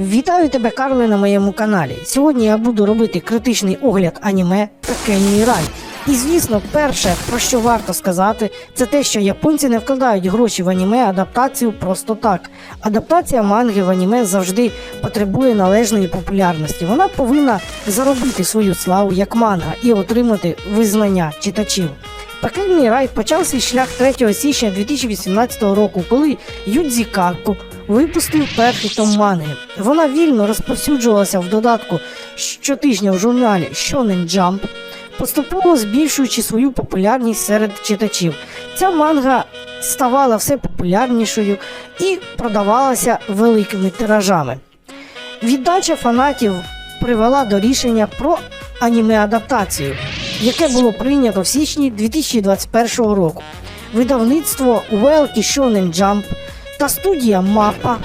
Вітаю тебе, Карле, на моєму каналі. Сьогодні я буду робити критичний огляд аніме Пекельний рай. І звісно, перше, про що варто сказати, це те, що японці не вкладають гроші в аніме адаптацію просто так. Адаптація манги в аніме завжди потребує належної популярності. Вона повинна заробити свою славу як манга і отримати визнання читачів. Пекельний рай почав свій шлях 3 січня 2018 року, коли Юдзі Каку випустив перший том манги. Вона вільно розповсюджувалася в додатку щотижня в журналі Shonen Jump, поступово збільшуючи свою популярність серед читачів. Ця манга ставала все популярнішою і продавалася великими тиражами. Віддача фанатів привела до рішення про аніме-адаптацію, яке було прийнято в січні 2021 року. Видавництво Well і Shonen Jump та студія Мапа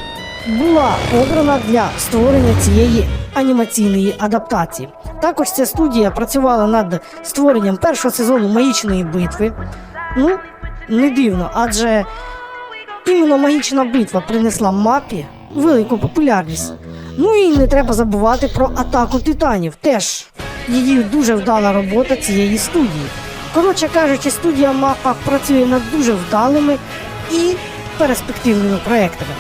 була обрана для створення цієї анімаційної адаптації. Також ця студія працювала над створенням першого сезону магічної битви. Ну, не дивно, адже іменно магічна битва принесла мапі велику популярність. Ну і не треба забувати про атаку титанів. Теж її дуже вдала робота цієї студії. Коротше кажучи, студія Мапа працює над дуже вдалими і перспективними проектами.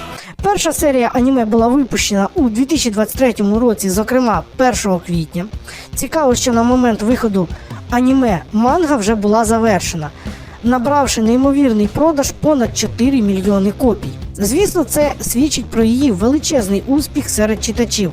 Перша серія аніме була випущена у 2023 році, зокрема 1 квітня. Цікаво, що на момент виходу аніме манга вже була завершена, набравши неймовірний продаж понад 4 мільйони копій. Звісно, це свідчить про її величезний успіх серед читачів.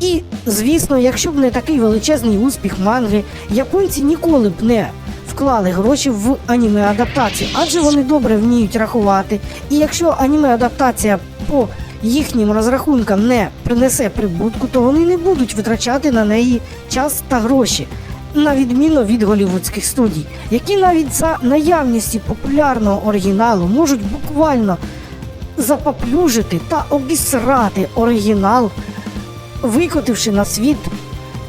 І, звісно, якщо б не такий величезний успіх манги, японці ніколи б не вклали гроші в аніме-адаптацію, адже вони добре вміють рахувати. І якщо аніме-адаптація по їхнім розрахункам не принесе прибутку, то вони не будуть витрачати на неї час та гроші. На відміну від голівудських студій, які навіть за наявності популярного оригіналу можуть буквально запоплюжити та обісрати оригінал, викотивши на світ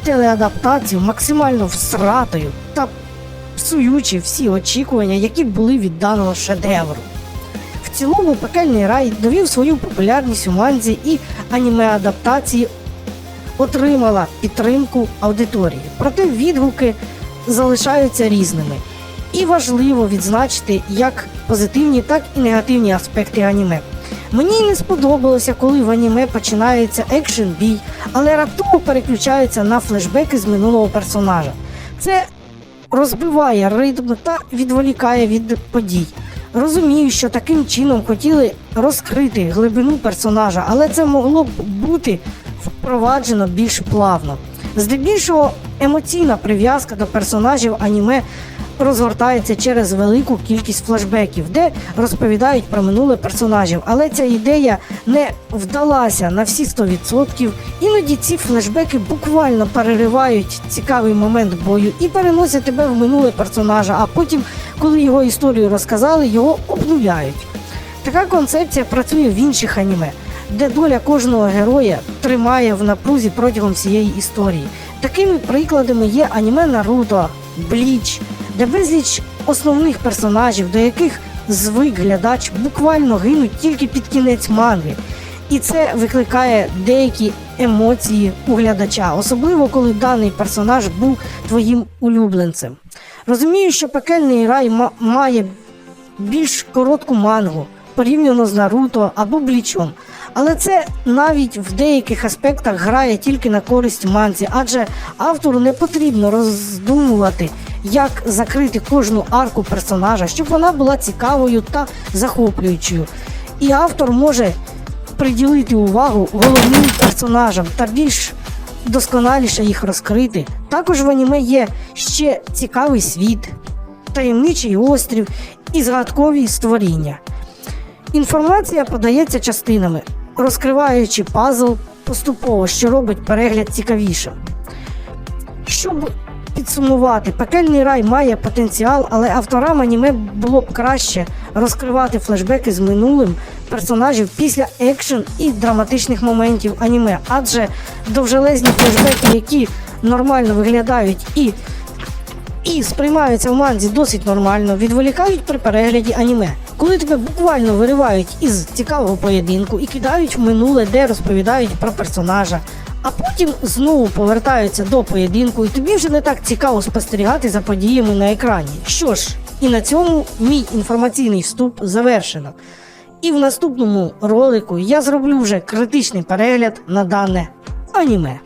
телеадаптацію максимально всратою та псуючи всі очікування, які були від даного шедевру. В цілому пекельний рай довів свою популярність у манзі і аніме-адаптації отримала підтримку аудиторії. Проте відгуки залишаються різними. І важливо відзначити як позитивні, так і негативні аспекти аніме. Мені не сподобалося, коли в аніме починається екшен бій, але раптово переключаються на флешбеки з минулого персонажа. Це розбиває ритм та відволікає від подій. Розумію, що таким чином хотіли розкрити глибину персонажа, але це могло б бути впроваджено більш плавно. Здебільшого емоційна прив'язка до персонажів аніме розгортається через велику кількість флешбеків, де розповідають про минуле персонажів. Але ця ідея не вдалася на всі 100%. Іноді ці флешбеки буквально переривають цікавий момент бою і переносять тебе в минуле персонажа, а потім, коли його історію розказали, його обнуляють. Така концепція працює в інших аніме, де доля кожного героя тримає в напрузі протягом всієї історії. Такими прикладами є аніме Наруто, Бліч, де безліч основних персонажів, до яких звик глядач, буквально гинуть тільки під кінець манги. І це викликає деякі емоції у глядача, особливо коли даний персонаж був твоїм улюбленцем. Розумію, що пекельний рай має більш коротку мангу порівняно з Наруто або Блічом. Але це навіть в деяких аспектах грає тільки на користь манзі, адже автору не потрібно роздумувати, як закрити кожну арку персонажа, щоб вона була цікавою та захоплюючою. І автор може приділити увагу головним персонажам та більш досконаліше їх розкрити. Також в аніме є ще цікавий світ, таємничий острів і згадкові створіння. Інформація подається частинами, розкриваючи пазл поступово, що робить перегляд цікавішим. Щоб підсумувати, пекельний рай має потенціал, але авторам аніме було б краще розкривати флешбеки з минулим персонажів після екшен і драматичних моментів аніме, адже довжелезні флешбеки, які нормально виглядають і і сприймаються в манзі досить нормально, відволікають при перегляді аніме. Коли тебе буквально виривають із цікавого поєдинку і кидають в минуле, де розповідають про персонажа, а потім знову повертаються до поєдинку, і тобі вже не так цікаво спостерігати за подіями на екрані. Що ж, і на цьому мій інформаційний вступ завершено. І в наступному ролику я зроблю вже критичний перегляд на дане аніме.